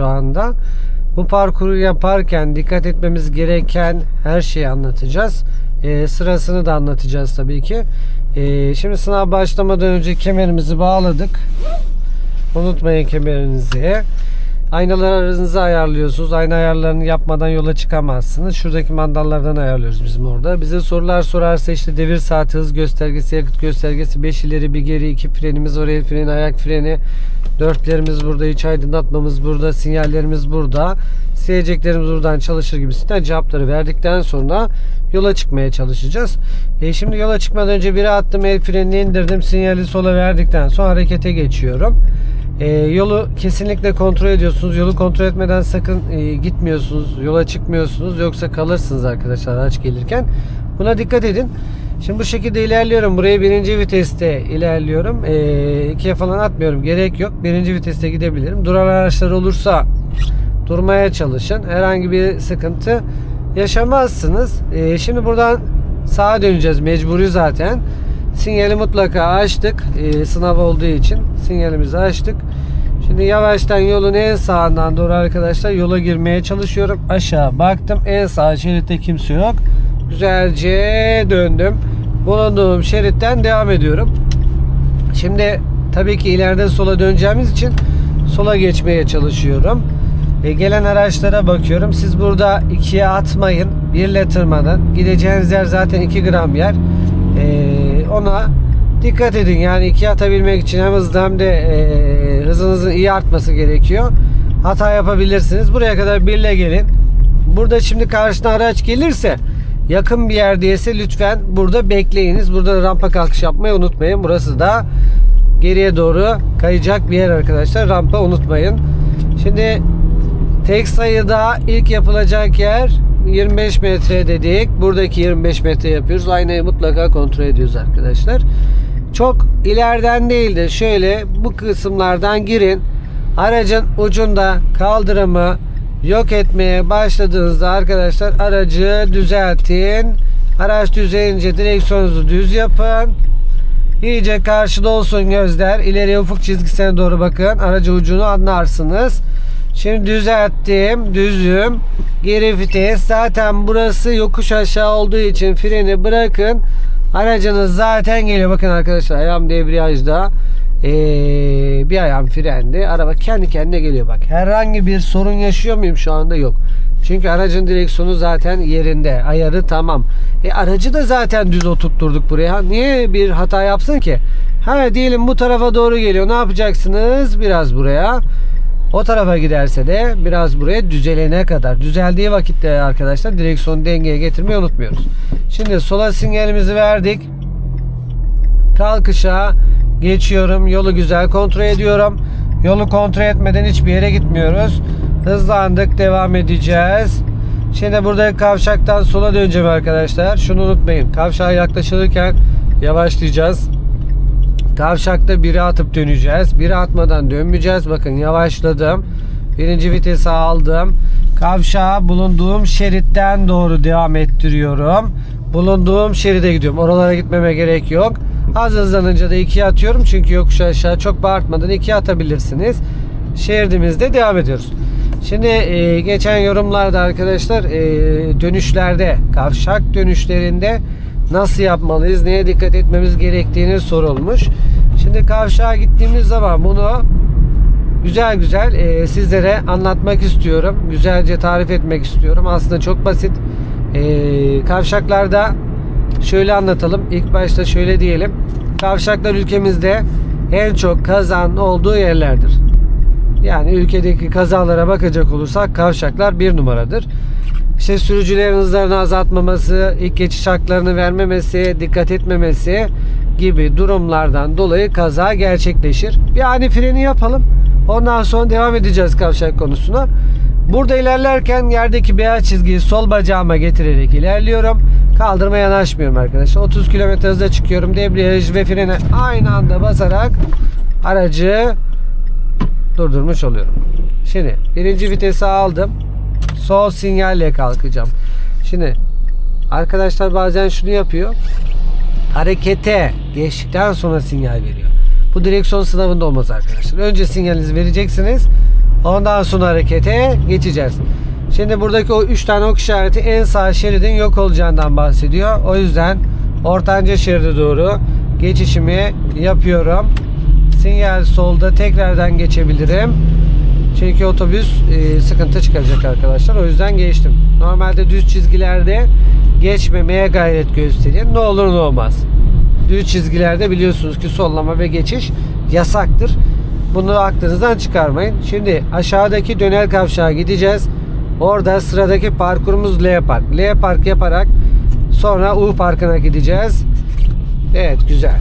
şu anda. Bu parkuru yaparken dikkat etmemiz gereken her şeyi anlatacağız. Ee, sırasını da anlatacağız tabii ki. Ee, şimdi sınav başlamadan önce kemerimizi bağladık. Unutmayın kemerinizi. Aynalarınızı ayarlıyorsunuz. Ayna ayarlarını yapmadan yola çıkamazsınız. Şuradaki mandallardan ayarlıyoruz bizim orada. Bize sorular sorarsa işte devir saati, hız göstergesi, yakıt göstergesi, 5 ileri bir geri, 2 frenimiz var, el freni, ayak freni. Dörtlerimiz burada, iç aydınlatmamız burada, sinyallerimiz burada. Seyirceklerimiz buradan çalışır gibisinden cevapları verdikten sonra yola çıkmaya çalışacağız. E şimdi yola çıkmadan önce biri attım, el frenini indirdim, sinyali sola verdikten sonra harekete geçiyorum. E, yolu kesinlikle kontrol ediyorsunuz. Yolu kontrol etmeden sakın e, gitmiyorsunuz. Yola çıkmıyorsunuz. Yoksa kalırsınız arkadaşlar araç gelirken. Buna dikkat edin. Şimdi bu şekilde ilerliyorum. Buraya birinci viteste ilerliyorum. E, ikiye falan atmıyorum. Gerek yok. Birinci viteste gidebilirim. Duran araçlar olursa durmaya çalışın. Herhangi bir sıkıntı yaşamazsınız. E, şimdi buradan sağa döneceğiz. Mecburi zaten. Sinyali mutlaka açtık. E, sınav olduğu için sinyalimizi açtık. Şimdi yavaştan yolun en sağından doğru arkadaşlar yola girmeye çalışıyorum. Aşağı baktım. En sağ şeritte kimse yok. Güzelce döndüm. Bulunduğum şeritten devam ediyorum. Şimdi tabii ki ileride sola döneceğimiz için sola geçmeye çalışıyorum. E, gelen araçlara bakıyorum. Siz burada ikiye atmayın. Birle tırmanın. Gideceğiniz yer zaten 2 gram yer. E, ona dikkat edin. Yani ikiye atabilmek için hem hızlı hem de e, hızınızın iyi artması gerekiyor. Hata yapabilirsiniz. Buraya kadar birle gelin. Burada şimdi karşına araç gelirse yakın bir yerdeyse lütfen burada bekleyiniz. Burada rampa kalkış yapmayı unutmayın. Burası da geriye doğru kayacak bir yer arkadaşlar. Rampa unutmayın. Şimdi tek sayıda ilk yapılacak yer 25 metre dedik. Buradaki 25 metre yapıyoruz. Aynayı mutlaka kontrol ediyoruz arkadaşlar. Çok ileriden değil de şöyle bu kısımlardan girin. Aracın ucunda kaldırımı yok etmeye başladığınızda arkadaşlar aracı düzeltin. Araç düzelince direksiyonunuzu düz yapın. İyice karşıda olsun gözler. İleriye ufuk çizgisine doğru bakın. Aracı ucunu anlarsınız. Şimdi düzelttim. Düzüm. Geri vites. Zaten burası yokuş aşağı olduğu için freni bırakın. Aracınız zaten geliyor. Bakın arkadaşlar ayağım debriyajda. Ee, bir ayağım frende. Araba kendi kendine geliyor bak. Herhangi bir sorun yaşıyor muyum şu anda? Yok. Çünkü aracın direksiyonu zaten yerinde. Ayarı tamam. E aracı da zaten düz oturtturduk buraya. Niye bir hata yapsın ki? Ha diyelim bu tarafa doğru geliyor. Ne yapacaksınız? Biraz buraya. O tarafa giderse de biraz buraya düzelene kadar. Düzeldiği vakitte arkadaşlar direksiyonu dengeye getirmeyi unutmuyoruz. Şimdi sola sinyalimizi verdik. Kalkışa geçiyorum. Yolu güzel kontrol ediyorum. Yolu kontrol etmeden hiçbir yere gitmiyoruz. Hızlandık. Devam edeceğiz. Şimdi burada kavşaktan sola döneceğim arkadaşlar. Şunu unutmayın. Kavşağa yaklaşılırken yavaşlayacağız. Kavşakta biri atıp döneceğiz. Biri atmadan dönmeyeceğiz. Bakın yavaşladım. Birinci vitesi aldım. Kavşağa bulunduğum şeritten doğru devam ettiriyorum. Bulunduğum şeride gidiyorum. Oralara gitmeme gerek yok. Az hızlanınca da ikiye atıyorum. Çünkü yokuş aşağı çok bağırtmadan ikiye atabilirsiniz. Şeridimizde devam ediyoruz. Şimdi e, geçen yorumlarda arkadaşlar e, dönüşlerde kavşak dönüşlerinde nasıl yapmalıyız, neye dikkat etmemiz gerektiğini sorulmuş. Şimdi kavşağa gittiğimiz zaman bunu güzel güzel e, sizlere anlatmak istiyorum. Güzelce tarif etmek istiyorum. Aslında çok basit. E, kavşaklarda şöyle anlatalım. İlk başta şöyle diyelim. Kavşaklar ülkemizde en çok kazan olduğu yerlerdir. Yani ülkedeki kazalara bakacak olursak kavşaklar bir numaradır. İşte sürücülerin hızlarını azaltmaması, ilk geçiş haklarını vermemesi, dikkat etmemesi gibi durumlardan dolayı kaza gerçekleşir. Bir ani freni yapalım. Ondan sonra devam edeceğiz kavşak konusuna. Burada ilerlerken yerdeki beyaz çizgiyi sol bacağıma getirerek ilerliyorum. Kaldırma yanaşmıyorum arkadaşlar. 30 km hızla çıkıyorum. Debriyaj ve frene aynı anda basarak aracı durdurmuş oluyorum. Şimdi birinci vitesi aldım. Sol sinyalle kalkacağım. Şimdi arkadaşlar bazen şunu yapıyor. Harekete geçtikten sonra sinyal veriyor. Bu direksiyon sınavında olmaz arkadaşlar. Önce sinyalinizi vereceksiniz. Ondan sonra harekete geçeceğiz. Şimdi buradaki o 3 tane ok işareti en sağ şeridin yok olacağından bahsediyor. O yüzden ortanca şeride doğru geçişimi yapıyorum. Sinyal solda tekrardan geçebilirim. Çünkü otobüs e, sıkıntı çıkaracak arkadaşlar. O yüzden geçtim. Normalde düz çizgilerde geçmemeye gayret gösterin. Ne olur ne olmaz. Düz çizgilerde biliyorsunuz ki sollama ve geçiş yasaktır. Bunu aklınızdan çıkarmayın. Şimdi aşağıdaki döner kavşağa gideceğiz. Orada sıradaki parkurumuz L Park. L Park yaparak sonra U Parkı'na gideceğiz. Evet güzel.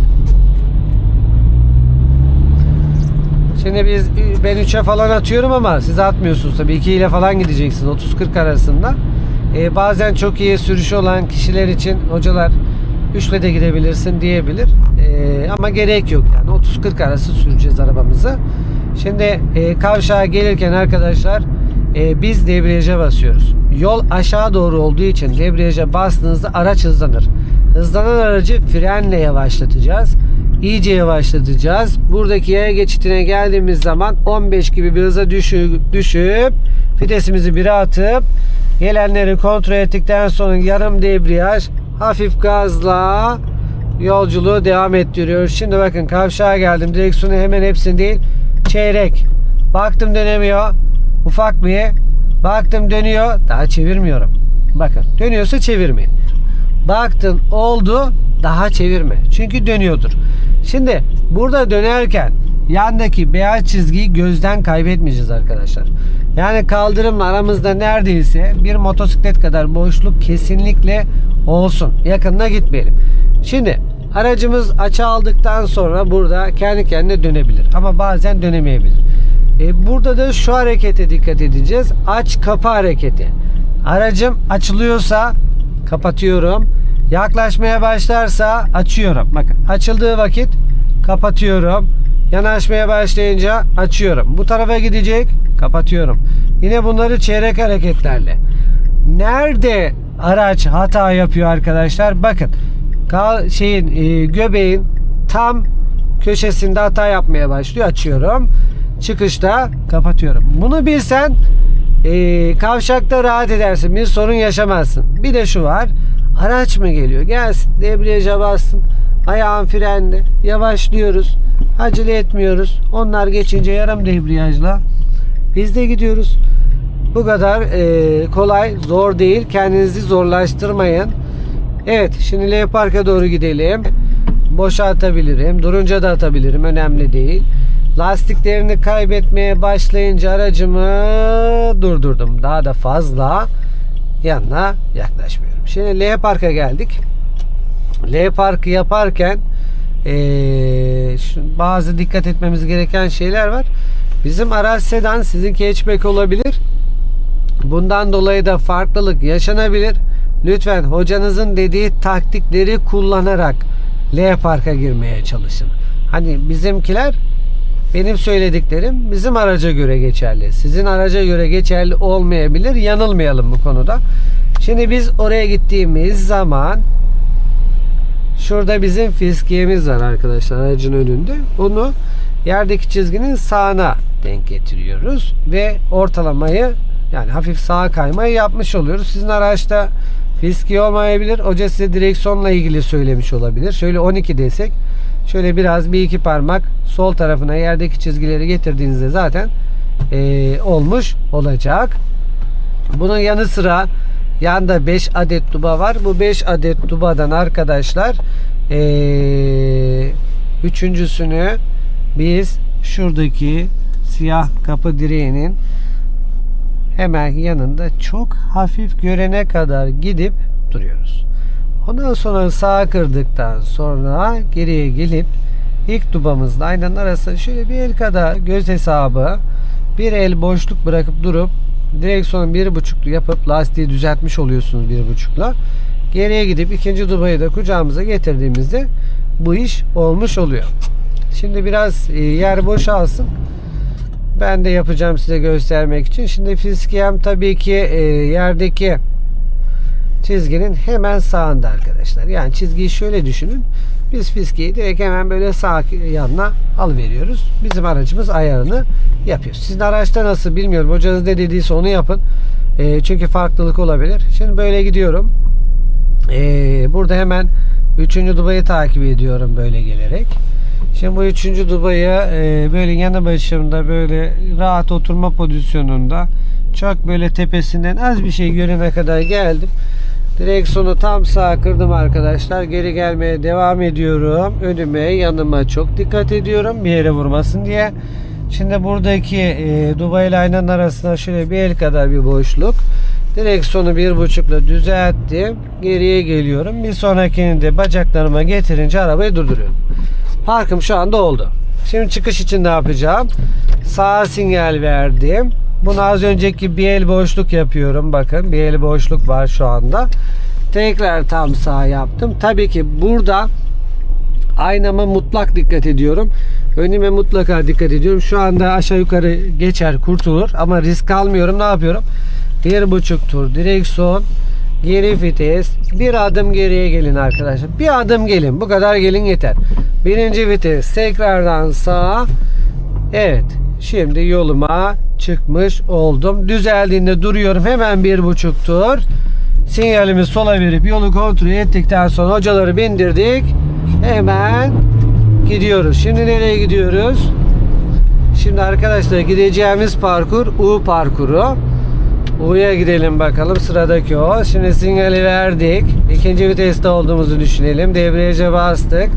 Şimdi biz ben 3'e falan atıyorum ama siz atmıyorsunuz tabii 2 ile falan gideceksiniz 30-40 arasında. Ee, bazen çok iyi sürüşü olan kişiler için hocalar 3 ile de gidebilirsin diyebilir. Ee, ama gerek yok yani 30-40 arası süreceğiz arabamızı. Şimdi e, kavşağa gelirken arkadaşlar e, biz debriyaja basıyoruz. Yol aşağı doğru olduğu için debriyaja bastığınızda araç hızlanır. Hızlanan aracı frenle yavaşlatacağız. İyice yavaşlatacağız. Buradaki yaya geçitine geldiğimiz zaman 15 gibi bir hıza düşüp, düşüp vitesimizi bire atıp gelenleri kontrol ettikten sonra yarım debriyaj hafif gazla yolculuğu devam ettiriyoruz. Şimdi bakın kavşağa geldim. Direksiyonu hemen hepsini değil çeyrek. Baktım dönemiyor. Ufak bir baktım dönüyor. Daha çevirmiyorum. Bakın dönüyorsa çevirmeyin. Baktın oldu daha çevirme. Çünkü dönüyordur. Şimdi burada dönerken yandaki beyaz çizgiyi gözden kaybetmeyeceğiz arkadaşlar. Yani kaldırımla aramızda neredeyse bir motosiklet kadar boşluk kesinlikle olsun. Yakınına gitmeyelim. Şimdi aracımız açı aldıktan sonra burada kendi kendine dönebilir. Ama bazen dönemeyebilir. E, burada da şu harekete dikkat edeceğiz. Aç kapa hareketi. Aracım açılıyorsa kapatıyorum. Yaklaşmaya başlarsa açıyorum. Bakın açıldığı vakit kapatıyorum. Yanaşmaya başlayınca açıyorum. Bu tarafa gidecek kapatıyorum. Yine bunları çeyrek hareketlerle. Nerede araç hata yapıyor arkadaşlar? Bakın kal şeyin e, göbeğin tam köşesinde hata yapmaya başlıyor. Açıyorum. Çıkışta kapatıyorum. Bunu bilsen e, kavşakta rahat edersin. Bir sorun yaşamazsın. Bir de şu var. Araç mı geliyor? Gelsin. Debriyaja bassın. Ayağın frende. Yavaşlıyoruz. Acele etmiyoruz. Onlar geçince yarım debriyajla biz de gidiyoruz. Bu kadar e, kolay, zor değil. Kendinizi zorlaştırmayın. Evet, şimdi L Park'a doğru gidelim. Boşa atabilirim. Durunca da atabilirim. Önemli değil. Lastiklerini kaybetmeye başlayınca aracımı durdurdum. Daha da fazla yanına yaklaşmıyorum. Şimdi L Park'a geldik. L Park'ı yaparken ee, bazı dikkat etmemiz gereken şeyler var. Bizim araç sedan, sizinki hatchback olabilir. Bundan dolayı da farklılık yaşanabilir. Lütfen hocanızın dediği taktikleri kullanarak L Park'a girmeye çalışın. Hani bizimkiler benim söylediklerim bizim araca göre geçerli. Sizin araca göre geçerli olmayabilir. Yanılmayalım bu konuda. Şimdi biz oraya gittiğimiz zaman şurada bizim fiskiyemiz var arkadaşlar aracın önünde. Onu yerdeki çizginin sağına denk getiriyoruz ve ortalamayı yani hafif sağa kaymayı yapmış oluyoruz. Sizin araçta fiski olmayabilir. Hoca size direksiyonla ilgili söylemiş olabilir. Şöyle 12 desek şöyle biraz bir iki parmak sol tarafına yerdeki çizgileri getirdiğinizde zaten e, olmuş olacak. Bunun yanı sıra yanda 5 adet duba var. Bu 5 adet dubadan arkadaşlar e, üçüncüsünü biz şuradaki siyah kapı direğinin hemen yanında çok hafif görene kadar gidip duruyoruz. Ondan sonra sağa kırdıktan sonra geriye gelip ilk dubamızla aynanın arasında şöyle bir el kadar göz hesabı bir el boşluk bırakıp durup direksiyonu bir buçuklu yapıp lastiği düzeltmiş oluyorsunuz bir buçukla. Geriye gidip ikinci dubayı da kucağımıza getirdiğimizde bu iş olmuş oluyor. Şimdi biraz e, yer boşalsın. Ben de yapacağım size göstermek için. Şimdi fiskiyem tabii ki e, yerdeki çizginin hemen sağında arkadaşlar. Yani çizgiyi şöyle düşünün. Biz fiskiyi direkt hemen böyle sağ yanına alıveriyoruz. Bizim aracımız ayarını yapıyor. Sizin araçta nasıl bilmiyorum. Hocanız ne dediyse onu yapın. E, çünkü farklılık olabilir. Şimdi böyle gidiyorum. E, burada hemen 3. dubayı takip ediyorum böyle gelerek. Şimdi bu 3. dubayı e, böyle yanı başımda böyle rahat oturma pozisyonunda çok böyle tepesinden az bir şey görene kadar geldim. Direksiyonu tam sağa kırdım arkadaşlar. Geri gelmeye devam ediyorum. Önüme, yanıma çok dikkat ediyorum. Bir yere vurmasın diye. Şimdi buradaki e, Dubai ile aynanın arasında şöyle bir el kadar bir boşluk. Direksiyonu bir buçukla düzelttim. Geriye geliyorum. Bir sonrakini de bacaklarıma getirince arabayı durduruyorum. Parkım şu anda oldu. Şimdi çıkış için ne yapacağım? Sağa sinyal verdim. Bunu az önceki bir el boşluk yapıyorum. Bakın bir el boşluk var şu anda. Tekrar tam sağ yaptım. Tabii ki burada aynama mutlak dikkat ediyorum. Önüme mutlaka dikkat ediyorum. Şu anda aşağı yukarı geçer kurtulur ama risk almıyorum. Ne yapıyorum? Bir buçuk tur direksiyon geri vites bir adım geriye gelin arkadaşlar. Bir adım gelin. Bu kadar gelin yeter. Birinci vites tekrardan sağa. Evet. Şimdi yoluma çıkmış oldum. Düzeldiğinde duruyorum. Hemen bir buçuk tur. Sinyalimi sola verip yolu kontrol ettikten sonra hocaları bindirdik. Hemen gidiyoruz. Şimdi nereye gidiyoruz? Şimdi arkadaşlar gideceğimiz parkur U parkuru. U'ya gidelim bakalım sıradaki o. Şimdi sinyali verdik. İkinci viteste olduğumuzu düşünelim. Debriyaja bastık.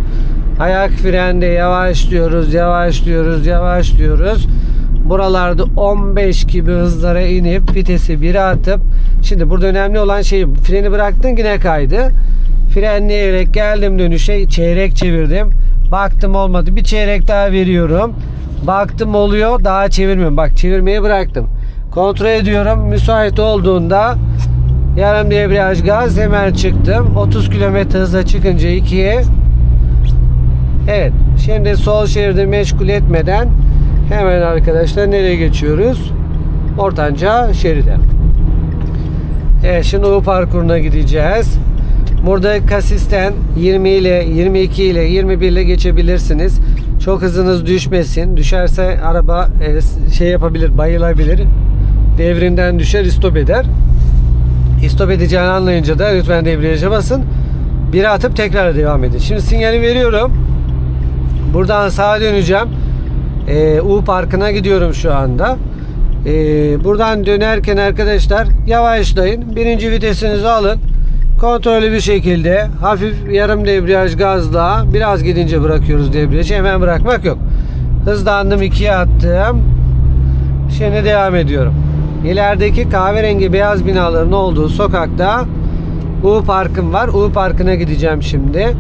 Ayak frende yavaşlıyoruz, yavaşlıyoruz, yavaşlıyoruz. Buralarda 15 gibi hızlara inip vitesi bir atıp şimdi burada önemli olan şey freni bıraktın yine kaydı. Frenleyerek geldim dönüşe çeyrek çevirdim. Baktım olmadı. Bir çeyrek daha veriyorum. Baktım oluyor. Daha çevirmiyorum. Bak çevirmeyi bıraktım. Kontrol ediyorum. Müsait olduğunda yarım debriyaj gaz hemen çıktım. 30 km hızla çıkınca 2'ye Evet. Şimdi sol şeridi meşgul etmeden hemen arkadaşlar nereye geçiyoruz? Ortanca şeride. Evet şimdi U parkuruna gideceğiz. Burada kasisten 20 ile 22 ile 21 ile geçebilirsiniz. Çok hızınız düşmesin. Düşerse araba e, şey yapabilir, bayılabilir. Devrinden düşer, istop eder. İstop edeceğini anlayınca da lütfen debriyaja basın. Biri atıp tekrar devam edin. Şimdi sinyali veriyorum. Buradan sağa döneceğim. Ee, U Parkı'na gidiyorum şu anda. Ee, buradan dönerken arkadaşlar yavaşlayın. Birinci vitesinizi alın. Kontrollü bir şekilde hafif yarım debriyaj gazla biraz gidince bırakıyoruz debriyajı. Hemen bırakmak yok. Hızlandım ikiye attım. Şimdi devam ediyorum. İlerideki kahverengi beyaz binaların olduğu sokakta U Parkım var. U Parkı'na gideceğim şimdi.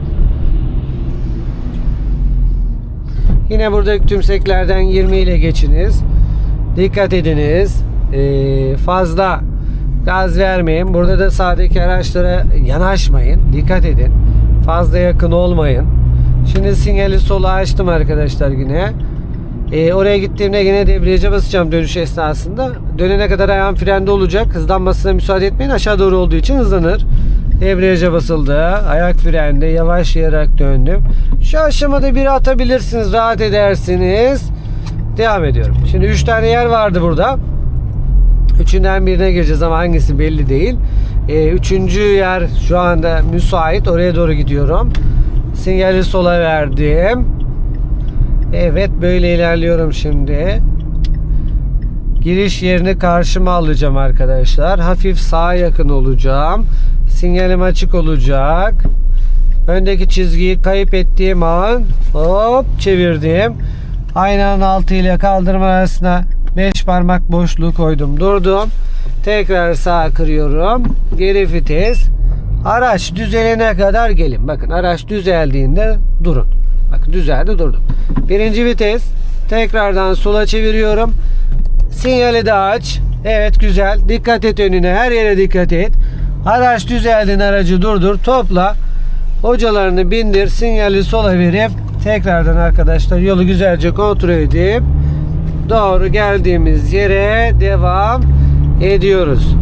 Yine buradaki tümseklerden 20 ile geçiniz. Dikkat ediniz. Ee, fazla gaz vermeyin. Burada da sağdaki araçlara yanaşmayın. Dikkat edin. Fazla yakın olmayın. Şimdi sinyali sola açtım arkadaşlar yine. Ee, oraya gittiğimde yine debriyaja basacağım dönüş esnasında. Dönene kadar ayağım frende olacak. Hızlanmasına müsaade etmeyin. Aşağı doğru olduğu için hızlanır. Debriyaja basıldı. Ayak frende yavaşlayarak döndüm. Şu aşamada bir atabilirsiniz. Rahat edersiniz. Devam ediyorum. Şimdi 3 tane yer vardı burada. Üçünden birine gireceğiz ama hangisi belli değil. Ee, üçüncü yer şu anda müsait. Oraya doğru gidiyorum. Sinyali sola verdim. Evet böyle ilerliyorum şimdi. Giriş yerini karşıma alacağım arkadaşlar. Hafif sağa yakın olacağım. Sinyalim açık olacak. Öndeki çizgiyi kayıp ettiğim an hop çevirdim. Aynanın altı ile kaldırma arasına 5 parmak boşluğu koydum. Durdum. Tekrar sağa kırıyorum. Geri vites. Araç düzelene kadar gelin. Bakın araç düzeldiğinde durun. Bakın düzeldi durdum. Birinci vites. Tekrardan sola çeviriyorum. Sinyali de aç. Evet güzel. Dikkat et önüne. Her yere dikkat et. Araç düzeldiğinde aracı durdur. Topla. Hocalarını bindir. Sinyali sola verip tekrardan arkadaşlar yolu güzelce kontrol edip doğru geldiğimiz yere devam ediyoruz.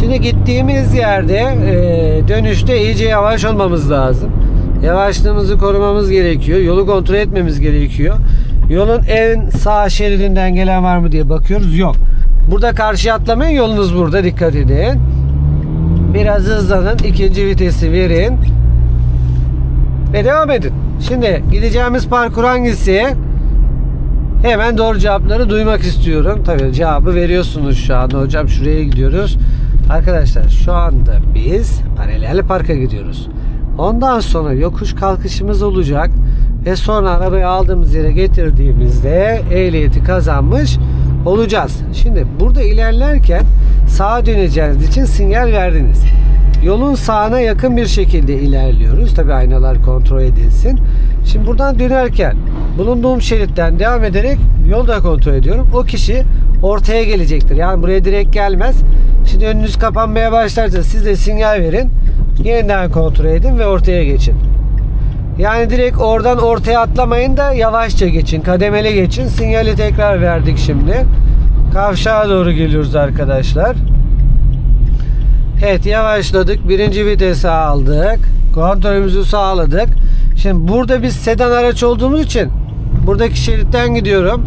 Şimdi gittiğimiz yerde e, dönüşte iyice yavaş olmamız lazım. Yavaşlığımızı korumamız gerekiyor. Yolu kontrol etmemiz gerekiyor. Yolun en sağ şeridinden gelen var mı diye bakıyoruz. Yok. Burada karşıya atlamayın. Yolunuz burada. Dikkat edin. Biraz hızlanın. ikinci vitesi verin. Ve devam edin. Şimdi gideceğimiz parkur hangisi? Hemen doğru cevapları duymak istiyorum. Tabii cevabı veriyorsunuz şu anda. Hocam şuraya gidiyoruz. Arkadaşlar şu anda biz paralel parka gidiyoruz. Ondan sonra yokuş kalkışımız olacak. Ve sonra arabayı aldığımız yere getirdiğimizde ehliyeti kazanmış olacağız. Şimdi burada ilerlerken sağa döneceğiniz için sinyal verdiniz. Yolun sağına yakın bir şekilde ilerliyoruz. Tabi aynalar kontrol edilsin. Şimdi buradan dönerken bulunduğum şeritten devam ederek yolda kontrol ediyorum. O kişi ortaya gelecektir. Yani buraya direkt gelmez. Şimdi önünüz kapanmaya başlarsa siz de sinyal verin. Yeniden kontrol edin ve ortaya geçin. Yani direkt oradan ortaya atlamayın da yavaşça geçin. Kademeli geçin. Sinyali tekrar verdik şimdi. Kavşağa doğru geliyoruz arkadaşlar. Evet yavaşladık. Birinci vitesi aldık. Kontrolümüzü sağladık. Şimdi burada biz sedan araç olduğumuz için buradaki şeritten gidiyorum.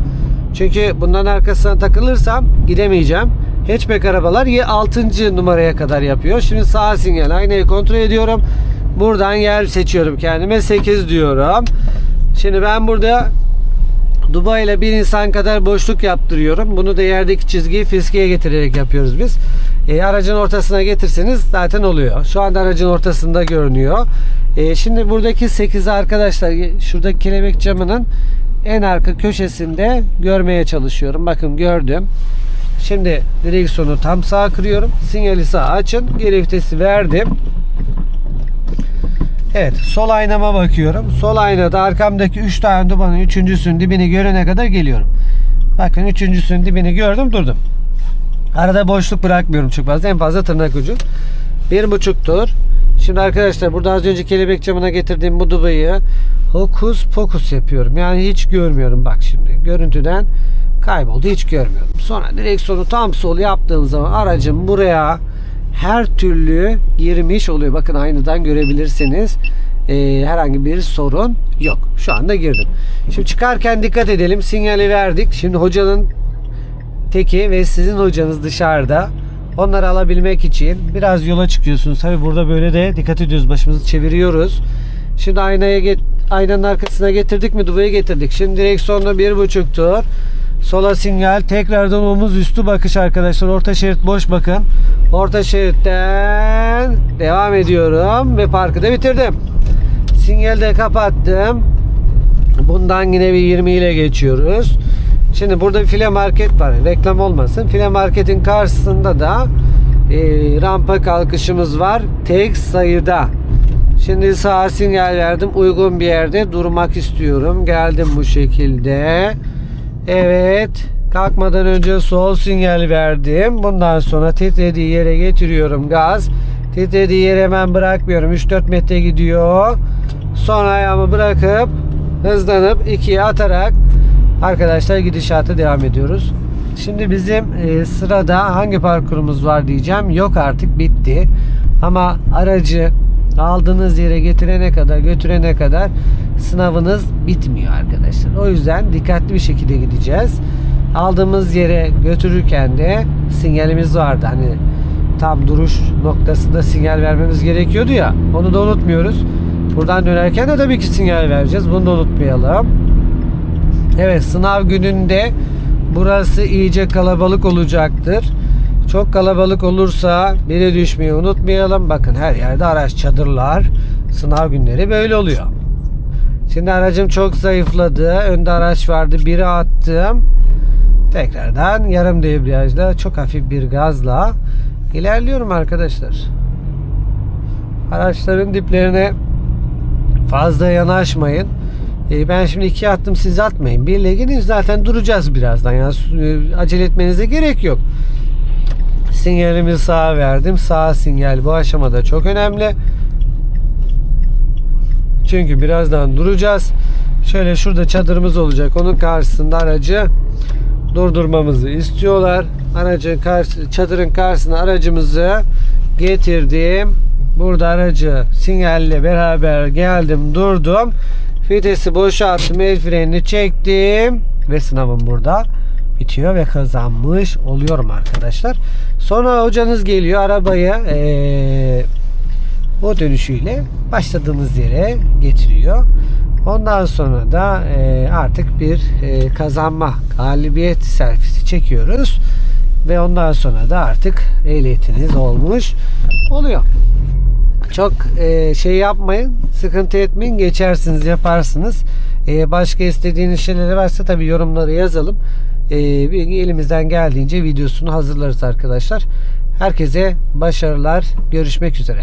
Çünkü bundan arkasına takılırsam gidemeyeceğim. Hatchback arabalar 6. numaraya kadar yapıyor. Şimdi sağ sinyal aynayı kontrol ediyorum. Buradan yer seçiyorum kendime 8 diyorum. Şimdi ben burada Dubai ile bir insan kadar boşluk yaptırıyorum. Bunu da yerdeki çizgiyi fiskeye getirerek yapıyoruz biz. E, aracın ortasına getirseniz zaten oluyor. Şu anda aracın ortasında görünüyor. E, şimdi buradaki 8'i arkadaşlar şuradaki kelebek camının en arka köşesinde görmeye çalışıyorum. Bakın gördüm. Şimdi direksiyonu tam sağa kırıyorum. Sinyali sağa açın. Geri vitesi verdim. Evet sol aynama bakıyorum. Sol aynada arkamdaki 3 tane dumanın üçüncüsünün dibini görene kadar geliyorum. Bakın üçüncüsünün dibini gördüm durdum. Arada boşluk bırakmıyorum çok fazla. En fazla tırnak ucu. Bir buçuk tur. Şimdi arkadaşlar burada az önce kelebek camına getirdiğim bu dubayı hokus pokus yapıyorum. Yani hiç görmüyorum. Bak şimdi görüntüden kayboldu. Hiç görmüyorum. Sonra direksiyonu tam sol yaptığım zaman aracım buraya her türlü girmiş oluyor. Bakın aynadan görebilirsiniz. Ee, herhangi bir sorun yok. Şu anda girdim. Şimdi çıkarken dikkat edelim. Sinyali verdik. Şimdi hocanın teki ve sizin hocanız dışarıda. Onları alabilmek için biraz yola çıkıyorsunuz. Tabi burada böyle de dikkat ediyoruz. Başımızı çeviriyoruz. Şimdi aynaya get aynanın arkasına getirdik mi? Dubai'ye getirdik. Şimdi direksiyonda bir buçuk tur. Sola sinyal. Tekrardan omuz üstü bakış arkadaşlar. Orta şerit boş bakın. Orta şeritten devam ediyorum ve parkı da bitirdim. Sinyali de kapattım. Bundan yine bir 20 ile geçiyoruz. Şimdi burada bir file market var. Reklam olmasın. File marketin karşısında da e, rampa kalkışımız var. Tek sayıda. Şimdi sağ sinyal verdim. Uygun bir yerde durmak istiyorum. Geldim bu şekilde. Evet. Kalkmadan önce sol sinyal verdim. Bundan sonra titrediği yere getiriyorum gaz. Titrediği yere hemen bırakmıyorum. 3-4 metre gidiyor. Sonra ayağımı bırakıp hızlanıp ikiye atarak arkadaşlar gidişata devam ediyoruz. Şimdi bizim e, sırada hangi parkurumuz var diyeceğim. Yok artık bitti. Ama aracı aldığınız yere getirene kadar götürene kadar sınavınız bitmiyor arkadaşlar. O yüzden dikkatli bir şekilde gideceğiz. Aldığımız yere götürürken de sinyalimiz vardı. Hani tam duruş noktasında sinyal vermemiz gerekiyordu ya. Onu da unutmuyoruz. Buradan dönerken de tabii ki sinyal vereceğiz. Bunu da unutmayalım. Evet sınav gününde burası iyice kalabalık olacaktır. Çok kalabalık olursa biri düşmeyi unutmayalım. Bakın her yerde araç çadırlar. Sınav günleri böyle oluyor. Şimdi aracım çok zayıfladı. Önde araç vardı. Biri attım. Tekrardan yarım debriyajla çok hafif bir gazla ilerliyorum arkadaşlar. Araçların diplerine fazla yanaşmayın. E, ben şimdi iki attım siz atmayın. Birle gidin zaten duracağız birazdan. Yani e, acele etmenize gerek yok. Sinyalimi sağa verdim. Sağ sinyal bu aşamada çok önemli. Çünkü birazdan duracağız. Şöyle şurada çadırımız olacak. Onun karşısında aracı durdurmamızı istiyorlar. Aracın karşı, çadırın karşısına aracımızı getirdim Burada aracı sinyalle beraber geldim durdum. Vitesi boşalttım el frenini çektim ve sınavım burada bitiyor ve kazanmış oluyorum arkadaşlar. Sonra hocanız geliyor arabayı eee, o dönüşüyle başladığımız yere getiriyor. Ondan sonra da eee, artık bir eee, kazanma galibiyet servisi çekiyoruz ve ondan sonra da artık ehliyetiniz olmuş oluyor. Çok e, şey yapmayın, sıkıntı etmeyin, geçersiniz, yaparsınız. E, başka istediğiniz şeyler varsa tabii yorumları yazalım. E, elimizden geldiğince videosunu hazırlarız arkadaşlar. Herkese başarılar, görüşmek üzere.